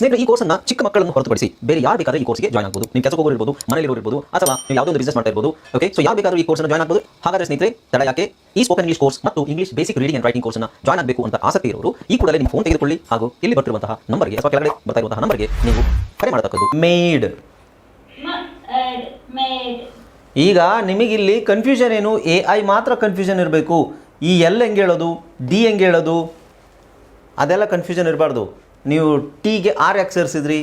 ಸ್ನೇಹಿತರೆ, ಈ ಅನ್ನ ಚಿಕ್ಕ ಮಕ್ಕಳನ್ನು ಹೊರತುಪಡಿಸಿ ಬೇರೆ ಯಾರು ಬೇಕಾದ್ರೆ ಈ ಕೋರ್ಸ್ಗೆ ಜಾಯ್ನ್ ಆಗಬಹುದು ನೀವು ಕೆಲಸ ಹೋಗೋರು ಇರ್ಬೋದು ಮನೇಲಿ ಇರ್ಬೋದು, ಅಥವಾ ನೀವು ಯಾವುದೋ ಒಂದು ಬಿಸ್ನೆಸ್ ಮಾಡ್ತಾ ಇರ್ಬೋದು. ಓಕೆ ಸೊ ಯಾವ ಬೇಕಾದ್ರೂ ಈ ಕೋರ್ಸ್ ಜಾಯ್ನ್ ಆಗಬಹುದು ಹಾಗಾದ್ರೆ ಸ್ನೇಹಿತರೆ, ತಡ ಯಾಕೆ? ಈ ಸ್ಪೋಕನ್ ಇಂಗ್ಲಿಷ್ ಕೋರ್ಸ್ ಮತ್ತು English basic reading and writing ಕೋರ್ಸ್ನ ಜಾಯ್ನ್ ಆಗಬೇಕು ಅಂತ ಆಸಕ್ತಿ ಇರೋರು, ಈ ಕೂಡಲೇ ನಿಮ್ಮ ಫೋನ್ ತೆಗೆದುಕೊಳ್ಳಿ ಹಾಗೂ ಇಲ್ಲಿ ಬರ್ತಿರುವಂತಹ ನಂಬರ್ಗೆ ಅಥವಾ ಕೆಳಗಡೆ ಬರ್ತಾ ಇರುವಂತಹ ನಂಬರ್ಗೆ ನೀವು ಕರೆ ಮಾಡತಕ್ಕದ್ದು ಮೇಡ್ ಈಗ ನಿಮಗೆ ನಿಮಗಿಲ್ಲಿ ಕನ್ಫ್ಯೂಷನ್ ಏನು? ಎ ಐ ಮಾತ್ರ ಕನ್ಫ್ಯೂಷನ್ ಇರಬೇಕು. ಈ ಎಲ್ ಹೆಂಗೆ ಹೇಳೋದು? ಡಿ ಹೆಂಗೆ ಹೇಳೋದು? ಅದೆಲ್ಲ ಕನ್ಫ್ಯೂಷನ್ ಇರಬಾರ್ದು. ನೀವು ಟೀಗೆ ಆರ್ ಯಾಕೆ ಸೇರಿಸಿದ್ರಿ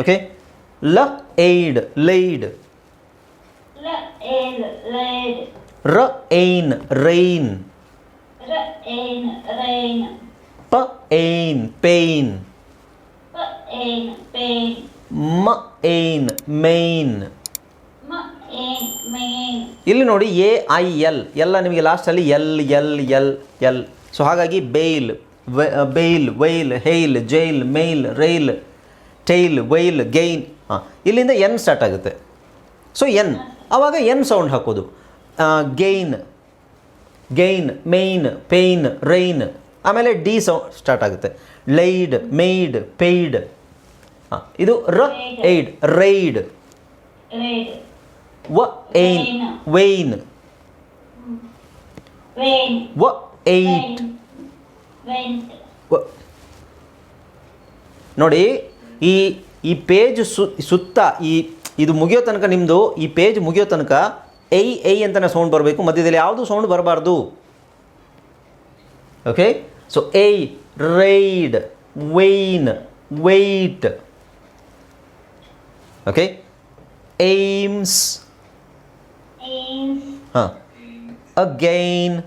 ಓಕೆ ಲ ಏಡ್ ಲೈಡ್. ರ ಏನ್ ರೈನ್. ಪ ಏನ್ ಪೇನ್ ಮ ಏನ್ ಮೇನ್ ಇಲ್ಲಿ ನೋಡಿ ಎ, ಐ, ಎಲ್. ಎಲ್ಲ ನಿಮಗೆ ಲಾಸ್ಟಲ್ಲಿ L L L L. So ಹಾಗಾಗಿ bail bail wail hail jail mail rail tail wail gain ಹಾಂ ಇಲ್ಲಿಂದ ಎನ್ ಸ್ಟಾರ್ಟ್ ಆಗುತ್ತೆ. ಸೊ ಎನ್ ಆವಾಗ ಎನ್ ಸೌಂಡ್ ಹಾಕೋದು. Gain gain main pain rain ಆಮೇಲೆ ಡಿ ಸೌಂಡ್ ಸ್ಟಾರ್ಟ್ ಆಗುತ್ತೆ. ಲೈಡ್ ಮೇಯ್ಡ್ ಪೇಯ್ಡ್ ಹಾಂ ಇದು ರ ಏಯ್ಡ್ ರೈಡ್ ವ ಏನ್ ವೈನ್ ವ ಏಯ್ಟ್ ನೋಡಿ ಈ ಈ ಪೇಜ್ ಸುತ್ತ ಈ ಇದು ಮುಗಿಯೋ ತನಕ ನಿಮ್ಮದು ಈ ಪೇಜ್ ಮುಗಿಯೋ ತನಕ ಐ ಐ ಅಂತಲೇ ಸೌಂಡ್ ಬರಬೇಕು. ಮಧ್ಯದಲ್ಲಿ ಯಾವುದು ಸೌಂಡ್ ಬರಬಾರ್ದು? Okay so I raid vain wait. Okay aims. ಹಾಂ. ಅಗೈನ್.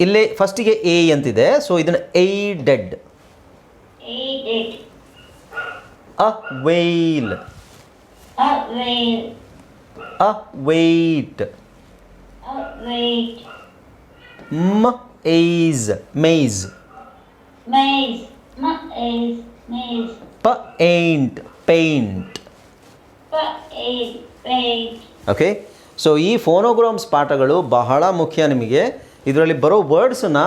ಇಲ್ಲೇ ಫಸ್ಟಿಗೆ ಎ ಅಂತಿದೆ. ಸೊ ಇದನ್ನು aided dead. A while. A white. ಮ ಏಸ್ ಮೇಜ್. ಪ ಏಂಟ್ ಪೇಂಟ್. ಓಕೆ ಸೊ ಈ ಫೋನೋಗ್ರಾಮ್ಸ್ ಪಾಠಗಳು ಬಹಳ ಮುಖ್ಯ ನಿಮಗೆ. ಇದರಲ್ಲಿ ಬರೋ ವರ್ಡ್ಸನ್ನು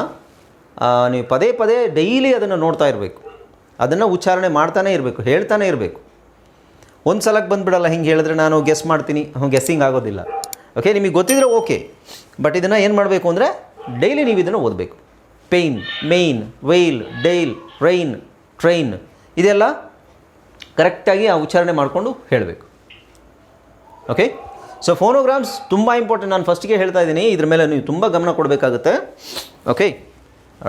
ನೀವು ಪದೇ ಪದೇ ಡೈಲಿ ಅದನ್ನು ನೋಡ್ತಾ ಇರಬೇಕು. ಅದನ್ನು ಉಚ್ಚಾರಣೆ ಮಾಡ್ತಾನೆ ಇರಬೇಕು, ಹೇಳ್ತಾನೆ ಇರಬೇಕು. ಒಂದು ಸಲಕ್ಕೆ ಬಂದುಬಿಡಲ್ಲ, ಹಿಂಗೆ ಹೇಳಿದ್ರೆ ನಾನು ಗೆಸ್ ಮಾಡ್ತೀನಿ ಹ್ಞೂ ಗೆಸ್ಸಿಂಗ್ ಆಗೋದಿಲ್ಲ. ಓಕೆ ನಿಮಗೆ ಗೊತ್ತಿದ್ರೆ ಓಕೆ ಬಟ್ ಇದನ್ನು ಏನು ಮಾಡಬೇಕು ಅಂದರೆ ಡೈಲಿ ನೀವು ಇದನ್ನು ಓದಬೇಕು. Pain main wail dial rain train ಇದೆಲ್ಲ ಕರೆಕ್ಟಾಗಿ ಆ ಉಚ್ಚಾರಣೆ ಮಾಡಿಕೊಂಡು ಹೇಳಬೇಕು. ಓಕೆ ಸೊ ಫೋನೋಗ್ರಾಮ್ಸ್ ತುಂಬ ಇಂಪಾರ್ಟೆಂಟ್ ನಾನು ಫಸ್ಟಿಗೆ ಹೇಳ್ತಾ ಇದ್ದೀನಿ. ಇದ್ರ ಮೇಲೆ ನೀವು ತುಂಬ ಗಮನ ಕೊಡಬೇಕಾಗುತ್ತೆ. ಓಕೆ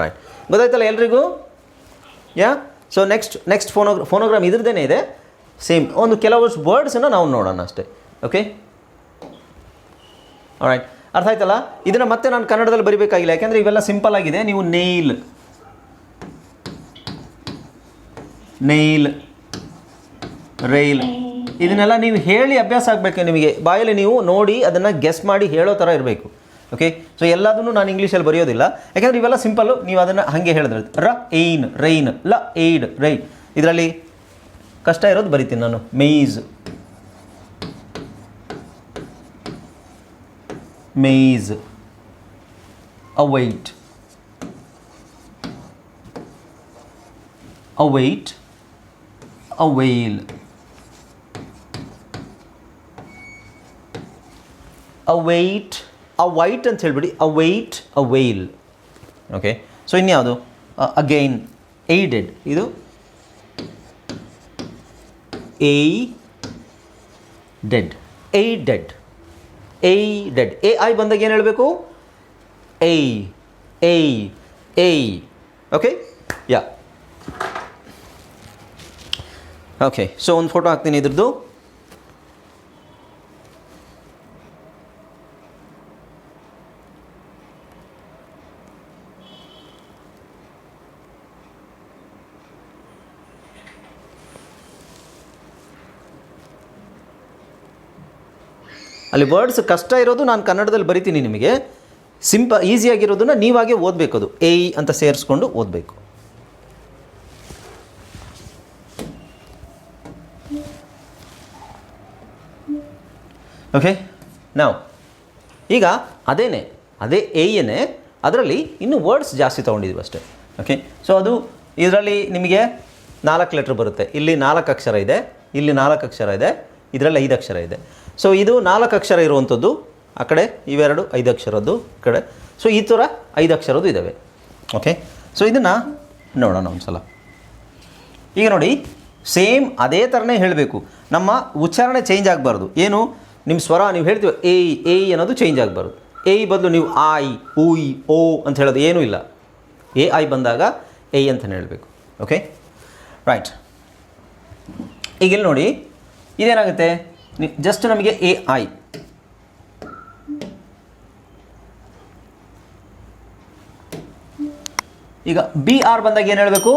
ರೈಟ್ ಗೊತ್ತಾಯ್ತಲ್ಲ ಎಲ್ರಿಗೂ? Yeah so next next phono phonogram ಇದ್ರದ್ದೇ ಇದೆ. ಸೇಮ್ ಒಂದು ಕೆಲವಷ್ಟು ವರ್ಡ್ಸನ್ನು ನಾವು ನೋಡೋಣ ಅಷ್ಟೇ. ಓಕೆ ರೈಟ್ ಅರ್ಥ ಆಯ್ತಲ್ಲ? ಇದನ್ನು ಮತ್ತೆ ನಾನು ಕನ್ನಡದಲ್ಲಿ ಬರಿಬೇಕಾಗಿಲ್ಲ. ಯಾಕೆಂದರೆ ಇವೆಲ್ಲ ಸಿಂಪಲ್ ಆಗಿದೆ. ನೀವು ನೇಲ್ ನೇಲ್ ರೈಲ್ ಇದನ್ನೆಲ್ಲ ನೀವು ಹೇಳಿ ಅಭ್ಯಾಸ ಆಗಬೇಕು ನಿಮಗೆ. ಬಾಯಲ್ಲಿ ನೀವು ನೋಡಿ ಅದನ್ನು ಗೆಸ್ ಮಾಡಿ ಹೇಳೋ ಥರ ಇರಬೇಕು. ಓಕೆ ಸೊ ಎಲ್ಲದನ್ನು ನಾನು ಇಂಗ್ಲೀಷಲ್ಲಿ ಬರೆಯೋದಿಲ್ಲ. ಯಾಕೆಂದರೆ ಇವೆಲ್ಲ ಸಿಂಪಲ್ಲು ನೀವು ಅದನ್ನು ಹಾಗೆ ಹೇಳಿದ್ರೆ ರ, ಏನ್, ರೈನ್, ಲ, ಏಡ್ ರೈ ಇದರಲ್ಲಿ ಕಷ್ಟ ಇರೋದು ಬರಿತೀನಿ ನಾನು. Maize. Maize. Await. Await. Avail. Await avail await wait ಅಂತ ಹೇಳ್ಬಿಡಿ ಅ ವೈಲ್ ಓಕೆ ಸೊ ಇನ್ಯಾವುದು ಅಗೈನ್ ಏಡೆಡ್ ಇದು aided aided aided A I ಬಂದಾಗ ಏನು ಹೇಳಬೇಕು? A A A okay yeah okay so ಒಂದು ಫೋಟೋ ಹಾಕ್ತೀನಿ ಇದ್ರದ್ದು. ಅಲ್ಲಿ ವರ್ಡ್ಸ್ ಕಷ್ಟ ಇರೋದು ನಾನು ಕನ್ನಡದಲ್ಲಿ ಬರಿತೀನಿ ನಿಮಗೆ. ಸಿಂಪ ಈಸಿಯಾಗಿರೋದನ್ನ ನೀವಾಗೆ ಓದಬೇಕು ಅದು ಎ ಅಂತ ಸೇರಿಸ್ಕೊಂಡು ಓದಬೇಕು. ಓಕೆ ನಾವು ಈಗ ಅದೇನೆ, ಅದೇ ಎಯೇ ಅದರಲ್ಲಿ ಇನ್ನು ವರ್ಡ್ಸ್ ಜಾಸ್ತಿ ತೊಗೊಂಡಿದ್ವಿ ಅಷ್ಟೇ. ಓಕೆ ಸೊ ಅದು ಇದರಲ್ಲಿ ನಿಮಗೆ ನಾಲ್ಕು ಲೆಟ್ರ್ ಬರುತ್ತೆ. ಇಲ್ಲಿ ನಾಲ್ಕು ಅಕ್ಷರ ಇದೆ, ಇಲ್ಲಿ ನಾಲ್ಕು ಅಕ್ಷರ ಇದೆ, ಇದರಲ್ಲಿ ಐದು ಅಕ್ಷರ ಇದೆ. ಸೊ ಇದು ನಾಲ್ಕು ಅಕ್ಷರ ಇರುವಂಥದ್ದು ಆ ಕಡೆ ಇವೆರಡು, ಐದು ಅಕ್ಷರದ್ದು ಕಡೆ. ಸೊ ಈ ಥರ ಐದು ಅಕ್ಷರದ್ದು ಇದ್ದಾವೆ ಓಕೆ ಸೊ ಇದನ್ನು ನೋಡೋಣ ಒಂದು ಸಲ ಈಗ ನೋಡಿ, ಸೇಮ್ ಅದೇ ಥರನೇ ಹೇಳಬೇಕು. ನಮ್ಮ ಉಚ್ಚಾರಣೆ ಚೇಂಜ್ ಆಗಬಾರ್ದು. ಏನು? ನಿಮ್ಮ ಸ್ವರ, ನೀವು ಹೇಳ್ತೀವಿ ಏಯ್ ಏಯ್ ಅನ್ನೋದು ಚೇಂಜ್ ಆಗಬಾರ್ದು. ಏಯ್ ಬದಲು ನೀವು ಆಯ್ ಊಯ್ ಓ ಅಂತ ಹೇಳೋದು ಏನೂ ಇಲ್ಲ. ಎ ಐ ಬಂದಾಗ ಏ ಅಂತಲೇ ಹೇಳಬೇಕು. ಓಕೆ ರೈಟ್ ಈಗಿಲ್ಲಿ ನೋಡಿ, ಇದೇನಾಗುತ್ತೆ? ಜಸ್ಟ್ ನಮಗೆ ಎ ಐ ಈಗ ಬಿ ಆರ್ ಬಂದಾಗ ಏನು ಹೇಳಬೇಕು?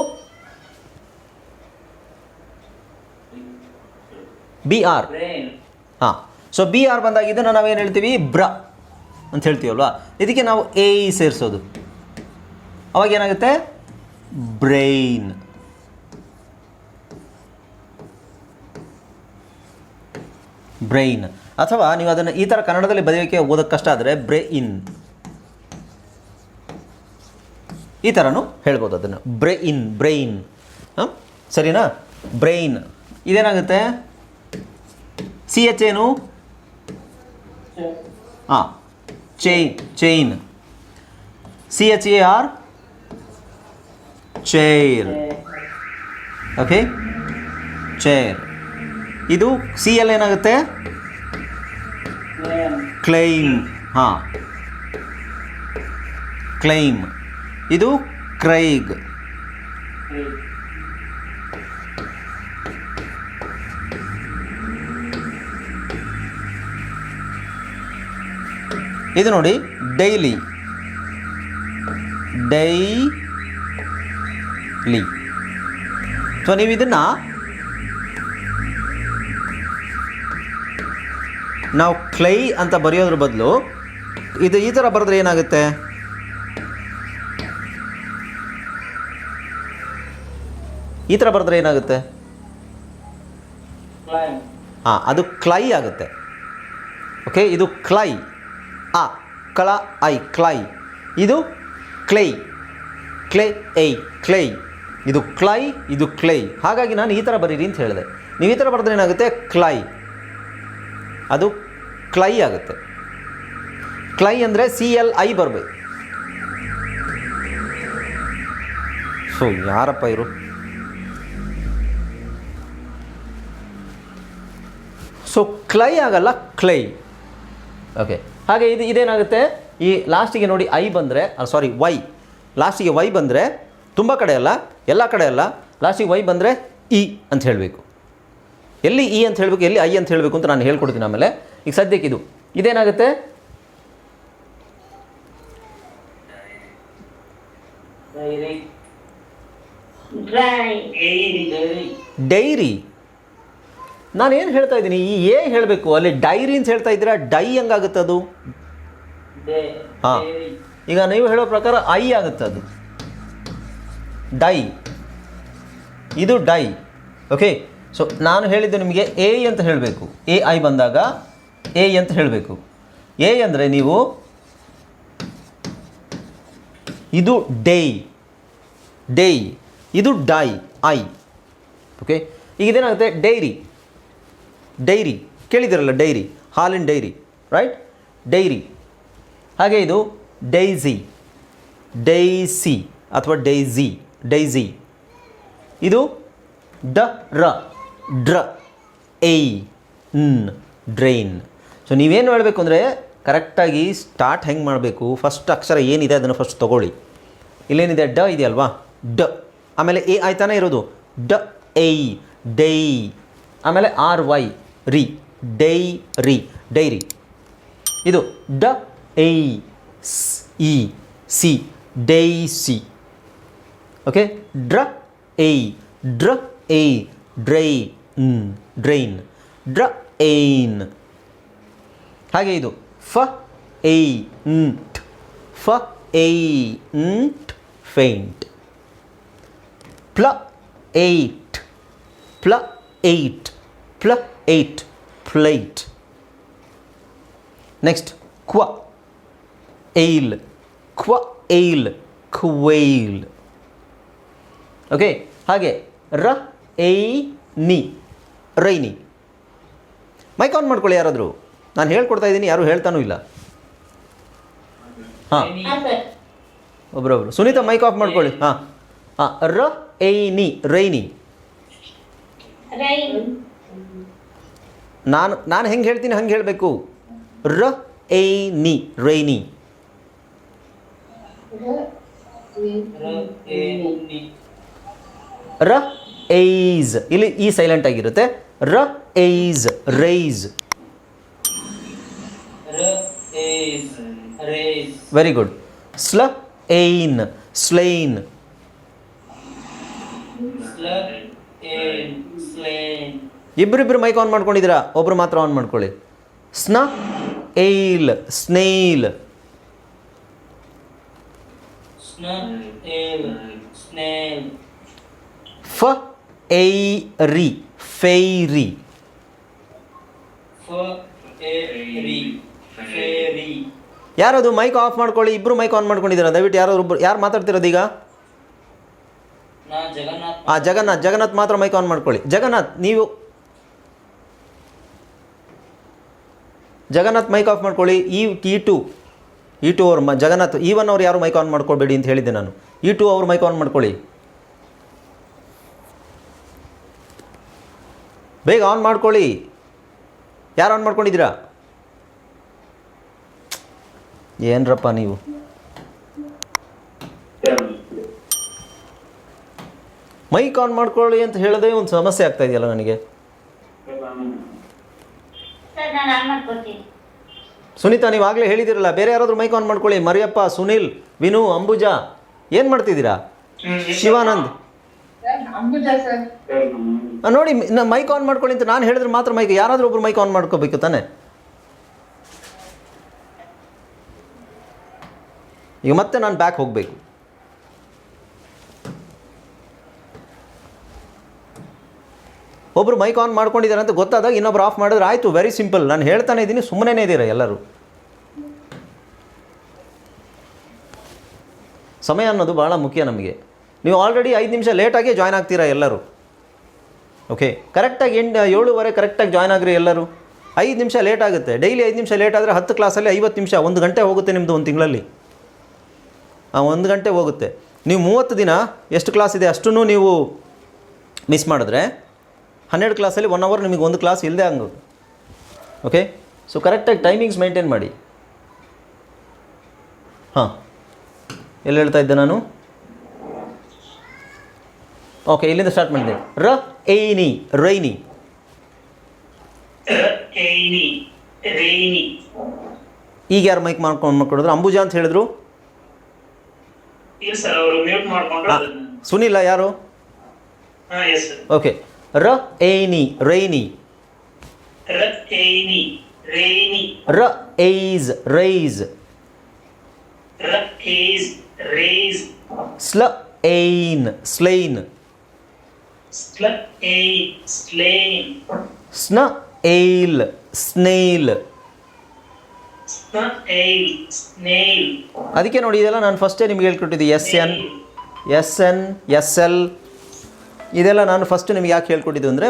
ಬಿ ಆರ್ ಹಾಂ. ಸೊ ಬಿ ಆರ್ ಬಂದಾಗ ಇದನ್ನು ನಾವೇನು ಹೇಳ್ತೀವಿ? ಬ್ರ ಅಂತ ಹೇಳ್ತೀವಲ್ವಾ? ಇದಕ್ಕೆ ನಾವು ಎ ಇ ಸೇರಿಸೋದು. ಅವಾಗ ಏನಾಗುತ್ತೆ? Brain brain. ಅಥವಾ ನೀವು ಅದನ್ನು ಈ ಥರ ಕನ್ನಡದಲ್ಲಿ ಬರೆಯೋಕ್ಕೆ ಓದೋಕ್ಕೆ ಕಷ್ಟ ಆದರೆ ಬ್ರೇ ಇನ್ ಈ ಥರನೂ ಹೇಳ್ಬೋದು ಅದನ್ನು. ಬ್ರೇ ಇನ್ ಬ್ರೈನ್. ಹಾಂ? ಸರಿನಾ? ಬ್ರೈನ್. ಇದೇನಾಗುತ್ತೆ? ಸಿ ಎಚ್ ಏನು? ಹಾಂ chain. Chain C H A R chair. Okay? Chair. ಇದು ಸಿ ಎಲ್ ಏನಾಗುತ್ತೆ? ಕ್ಲೈಮ್ ಹಾಂ. ಕ್ಲೈಮ್ ಇದು ಕ್ರೈಗ್ ಇದು ನೋಡಿ ಡೈಲಿ ಡೈಲಿ ಸೊ ನೀವು ಇದನ್ನು ನಾವು ಕ್ಲೈ ಅಂತ ಬರೆಯೋದ್ರ ಬದಲು ಇದು ಈ ಥರ ಬರೆದ್ರೆ ಏನಾಗುತ್ತೆ? ಈ ಥರ ಬರೆದ್ರೆ ಏನಾಗುತ್ತೆ? ಹಾಂ ಅದು ಕ್ಲೈ ಆಗುತ್ತೆ. ಓಕೆ ಇದು ಕ್ಲೈ ಆ, ಕಳ, ಐ ಕ್ಲೈ ಇದು ಕ್ಲೈ ಕ್ಲೇ ಐ ಕ್ಲೈ ಇದು ಕ್ಲೈ ಇದು ಕ್ಲೈ ಹಾಗಾಗಿ ನಾನು ಈ ಥರ ಬರೀರಿ ಅಂತ ಹೇಳಿದೆ. ನೀವು ಈ ಥರ ಬರೆದ್ರೆ ಏನಾಗುತ್ತೆ? ಕ್ಲೈ ಅದು ಕ್ಲೈ ಆಗುತ್ತೆ. ಕ್ಲೈ ಅಂದರೆ ಸಿ ಎಲ್ ಐ ಬರಬೇಕು. ಸೊ ಯಾರಪ್ಪ ಇರು ಸೊ ಕ್ಲೈ ಆಗಲ್ಲ ಕ್ಲೈ ಓಕೆ ಹಾಗೆ ಇದು ಇದೇನಾಗುತ್ತೆ? ಈ ಲಾಸ್ಟಿಗೆ ನೋಡಿ ಐ ಬಂದರೆ ಸಾರಿ ವೈ ಲಾಸ್ಟಿಗೆ ವೈ ಬಂದರೆ ತುಂಬ ಕಡೆ ಅಲ್ಲ, ಎಲ್ಲ ಕಡೆ ಅಲ್ಲ ಲಾಸ್ಟಿಗೆ ವೈ ಬಂದರೆ ಇ ಅಂತ ಹೇಳಬೇಕು. ಎಲ್ಲಿ ಇ ಅಂತ ಹೇಳಬೇಕು, ಎಲ್ಲಿ ಐ ಅಂತ ಹೇಳಬೇಕು ಅಂತ ನಾನು ಹೇಳ್ಕೊಡ್ತೀನಿ ಆಮೇಲೆ. ಈಗ ಸದ್ಯಕ್ಕೆ ಇದು. ಇದೇನಾಗುತ್ತೆ? ಡೈರಿ. ನಾನು ಏನು ಹೇಳ್ತಾ ಇದ್ದೀನಿ? ಈ ಎ ಹೇಳಬೇಕು, ಅಲ್ಲಿ ಡೈರಿ ಅಂತ ಹೇಳ್ತಾ ಇದ್ದೀರಾ? ಡೈ ಹೆಂಗಾಗುತ್ತೆ ಅದು? ಹಾಂ. ಈಗ ನೀವು ಹೇಳೋ ಪ್ರಕಾರ ಐ ಆಗುತ್ತೆ ಅದು. ಡೈ. ಇದು ಡೈ. ಓಕೆ ಸೊ ನಾನು ಹೇಳಿದ್ದು ನಿಮಗೆ ಎ ಅಂತ ಹೇಳಬೇಕು. ಎ ಐ ಬಂದಾಗ ಎ ಅಂತ ಹೇಳಬೇಕು. ಎ ಅಂದರೆ ನೀವು ಇದು ಡೈ ಡೈ ಇದು ಡೈ ಐ ಓಕೆ ಈಗ ಇದೇನಾಗುತ್ತೆ? ಡೈರಿ ಡೈರಿ ಕೇಳಿದಿರಲ್ಲ ಡೈರಿ ಹಾಲಿನ ಡೈರಿ ರೈಟ್ ಡೈರಿ ಹಾಗೆ ಇದು ಡೈಸಿ ಡೈಸಿ ಅಥವಾ ಡೈಸಿ ಡೈಝಿ ಇದು ಡ ರ. ಡ್ರ ಎಯ್ ನ್, ಡ್ರೈನ್. ಸೊ ನೀವೇನು ಮಾಡಬೇಕು ಅಂದರೆ ಕರೆಕ್ಟಾಗಿ ಸ್ಟಾರ್ಟ್ ಹೆಂಗೆ ಮಾಡಬೇಕು? ಫಸ್ಟ್ ಅಕ್ಷರ ಏನಿದೆ ಅದನ್ನು ಫಸ್ಟ್ ತೊಗೊಳ್ಳಿ. ಇಲ್ಲೇನಿದೆ ಡ ಇದೆಯಲ್ವಾ? ಡ. ಆಮೇಲೆ ಎ ಆಯ್ತಾನೆ ಇರೋದು. D A die. ಆಮೇಲೆ ಆರ್, ವೈ, ರಿ. ಡೈ, ರಿ. ಡೈರಿ ಇದು D A S, E, C. Die, C. Okay ಡ್ರ ಎಯ್ ಡ್ರ ಎಯ್ ಡ್ರೈ. ಡ್ರೈನ್ ಡ್ರ ಏನ್ ಹಾಗೆ ಇದು. ಫ ಎ ಂಟ್ ಫ ಎ ಂಟ್ ಫೇಂಟ್ ಪ್ಲ ಏಟ್ ಪ್ಲ ಏಟ್ ಪ್ಲ ಏಟ್ ಪ್ಲೇಟ್ ನೆಕ್ಸ್ಟ್ ಕ್ವ ಏಲ್ ಕ್ವ ಏಲ್ ಕ್ವೇಲ್ ಓಕೆ ಹಾಗೆ. ರ ಏ ನಿ ರೈನಿ. ಮೈಕ್ ಆನ್ ಮಾಡ್ಕೊಳ್ಳಿ ಯಾರಾದರೂ. ನಾನು ಹೇಳ್ಕೊಡ್ತಾ ಇದ್ದೀನಿ ಯಾರು ಹೇಳ್ತಾನೂ ಇಲ್ಲ. ಹಾಂ. ಒಬ್ರೊಬ್ರು. ಸುನೀತಾ ಮೈಕ್ ಆಫ್ ಮಾಡ್ಕೊಳ್ಳಿ. ಹಾಂ. ಹಾಂ ರ ಏನಿ ರೈನಿ. ನಾನು ನಾನು ಹೆಂಗೆ ಹೇಳ್ತೀನಿ ಹಂಗೆ ಹೇಳಬೇಕು. ರ ಏನಿ ರೈನಿ. ರ ಏಸ್ ಇಲ್ಲಿ ಈ ಸೈಲೆಂಟ್ ಆಗಿರುತ್ತೆ. ರ ಏಸ್ ರೈಸ್ ವೆರಿ ಗುಡ್ ಸ್ಲ ಏನ್ ಸ್ಲೈನ್. ಇಬ್ಬರಿಬ್ಬರು ಮೈಕ್ ಆನ್ ಮಾಡ್ಕೊಂಡಿದ್ದೀರಾ? ಒಬ್ರು ಮಾತ್ರ ಆನ್ ಮಾಡ್ಕೊಳ್ಳಿ. ಸ್ನ ಏಲ್ ಸ್ನೇಲ್ ಫ ಐ Feiri. ಫೈರಿ ಯಾರದು ಮೈಕ್ ಆಫ್ ಮಾಡ್ಕೊಳ್ಳಿ ಇಬ್ರು ಮೈಕ್ ಆನ್ ಮಾಡ್ಕೊಂಡಿದ್ದೀರಾ? ದಯವಿಟ್ಟು ಯಾರಾದ್ರು ಒಬ್ರು ಯಾರು ಮಾತಾಡ್ತಿರೋದು ಈಗ? ಆ ಜಗನ್ನಾಥ್ ಜಗನ್ನಾಥ್ ಮಾತ್ರ ಮೈಕ್ ಆನ್ ಮಾಡ್ಕೊಳ್ಳಿ. ಜಗನ್ನಾಥ್ ನೀವು ಜಗನ್ನಾಥ್ ಮೈಕ್ ಆಫ್ ಮಾಡ್ಕೊಳ್ಳಿ. ಈ ಈ ಟು ಈ ಟು ಅವ್ರು ಮ ಜಗನ್ನಾಥ್ ಈವನ್ ಅವ್ರು ಯಾರು ಮೈಕ್ ಆನ್ ಮಾಡ್ಕೊಳ್ಬೇಡಿ ಅಂತ ಹೇಳಿದ್ದೆ ನಾನು. ಈ ಟು ಅವ್ರು ಮೈಕ್ ಆನ್ ಮಾಡ್ಕೊಳ್ಳಿ. ಬೇಗ ಆನ್ ಮಾಡ್ಕೊಳ್ಳಿ. ಯಾರು ಆನ್ ಮಾಡ್ಕೊಂಡಿದ್ದೀರಾ? ಏನ್ರಪ್ಪ ನೀವು? ಮೈಕ್ ಆನ್ ಮಾಡ್ಕೊಳ್ಳಿ ಅಂತ ಹೇಳೋದೇ ಒಂದು ಸಮಸ್ಯೆ ಆಗ್ತಾ ಇದೆಯಲ್ಲ ನನಗೆ. ಸರ್ ನಾನು ಆನ್ ಮಾಡ್ಕೊಡ್ತೀನಿ. ಸುನೀತಾ ನೀವು ಆಗಲೇ ಹೇಳಿದಿರಲ್ಲ ಬೇರೆ ಯಾರಾದರೂ ಮೈಕ್ ಆನ್ ಮಾಡ್ಕೊಳ್ಳಿ. ಮರಿಯಪ್ಪ ಸುನಿಲ್ ವಿನು ಅಂಬುಜಾ ಏನು ಮಾಡ್ತಿದ್ದೀರಾ? ಶಿವಾನಂದ್. ನೋಡಿ ನಾನು ಮೈಕ್ ಆನ್ ಮಾಡ್ಕೊಳ್ಳಿ ಅಂತ ನಾನು ಹೇಳಿದ್ರೆ ಮಾತ್ರ ಮೈಕ್ ಯಾರಾದರೂ ಒಬ್ರು ಮೈಕ್ ಆನ್ ಮಾಡ್ಕೋಬೇಕು ತಾನೆ? ಈಗ ಮತ್ತೆ ನಾನು ಬ್ಯಾಕ್ ಹೋಗಬೇಕು. ಒಬ್ಬರು ಮೈಕ್ ಆನ್ ಮಾಡ್ಕೊಂಡಿದ್ದಾರೆ ಅಂತ ಗೊತ್ತಾದಾಗ ಇನ್ನೊಬ್ರು ಆಫ್ ಮಾಡಿದ್ರೆ ಆಯಿತು ವೆರಿ ಸಿಂಪಲ್ ನಾನು ಹೇಳ್ತಾನೆ ಇದ್ದೀನಿ ಸುಮ್ಮನೆ ಇದ್ದೀರಾ ಎಲ್ಲರೂ. ಸಮಯ ಅನ್ನೋದು ಭಾಳ ಮುಖ್ಯ ನಮಗೆ. ನೀವು ಆಲ್ರೆಡಿ ಐದು ನಿಮಿಷ ಲೇಟಾಗಿ ಜಾಯ್ನ್ ಆಗ್ತೀರಾ ಎಲ್ಲರೂ? ಓಕೆ ಕರೆಕ್ಟಾಗಿ ಎಂಟು, ಏಳುವರೆ ಕರೆಕ್ಟಾಗಿ ಜಾಯ್ನ್ ಆಗ್ರಿ ಎಲ್ಲರೂ. ಐದು ನಿಮಿಷ ಲೇಟ್ ಆಗುತ್ತೆ. ಡೈಲಿ ಐದು ನಿಮಿಷ ಲೇಟ್ ಆದರೆ ಹತ್ತು ಕ್ಲಾಸಲ್ಲಿ ಐವತ್ತು ನಿಮಿಷ, ಒಂದು ಗಂಟೆ ಹೋಗುತ್ತೆ ನಿಮ್ಮದು ಒಂದು ತಿಂಗಳಲ್ಲಿ. ಒಂದು ಗಂಟೆ ಹೋಗುತ್ತೆ. ನೀವು ಮೂವತ್ತು ದಿನ ಎಷ್ಟು ಕ್ಲಾಸ್ ಇದೆ ಅಷ್ಟೂ ನೀವು ಮಿಸ್ ಮಾಡಿದ್ರೆ ಹನ್ನೆರಡು ಕ್ಲಾಸಲ್ಲಿ ಒನ್ ಅವರ್ ನಿಮಗೆ ಒಂದು ಕ್ಲಾಸ್ ಇಲ್ಲದೆ ಹಂಗೆ ಓಕೆ ಸೊ ಕರೆಕ್ಟಾಗಿ ಟೈಮಿಂಗ್ಸ್ ಮೇಂಟೈನ್ ಮಾಡಿ. ಹಾಂ. ಎಲ್ಲಿ ಹೇಳ್ತಾ ಇದ್ದೆ ನಾನು? ಓಕೆ ಇಲ್ಲಿಂದ ಸ್ಟಾರ್ಟ್ ಮಾಡಿದೆ. ರ ಏನಿ ರೈನಿ. ಈಗ ಯಾರು ಮೈಕ್ ಮಾಡ್ಕೊಂಡು ಮಾಡ್ಕೊಡಿದ್ರು ಅಂಬುಜಾ ಅಂತ ಹೇಳಿದ್ರು? ಸುನಿಲ್ಲ ಯಾರು? ಓಕೆ ರ ಏನಿ ರೈನಿ. ರ ಏಸ್ ರೈಸ್ ಸ್ಲ ಏನ್ ಸ್ಲೈನ್ ಸ್ಲ ಏ ಸ್ಲೇನ್ ಸ್ನ ಏಲ್ ಸ್ನೇಲ್ ಸ್ನ ಏಲ್ ಸ್ನೇಲ್ ಅದಕ್ಕೆ ನೋಡಿ ಇದೆಲ್ಲ ನಾನು ಫಸ್ಟೇ ನಿಮ್ಗೆ ಹೇಳ್ಕೊಟ್ಟಿದ್ದೆ S N S N S L ಇದೆಲ್ಲ ನಾನು ಫಸ್ಟ್ ನಿಮ್ಗೆ ಯಾಕೆ ಹೇಳ್ಕೊಟ್ಟಿದ್ದು ಅಂದರೆ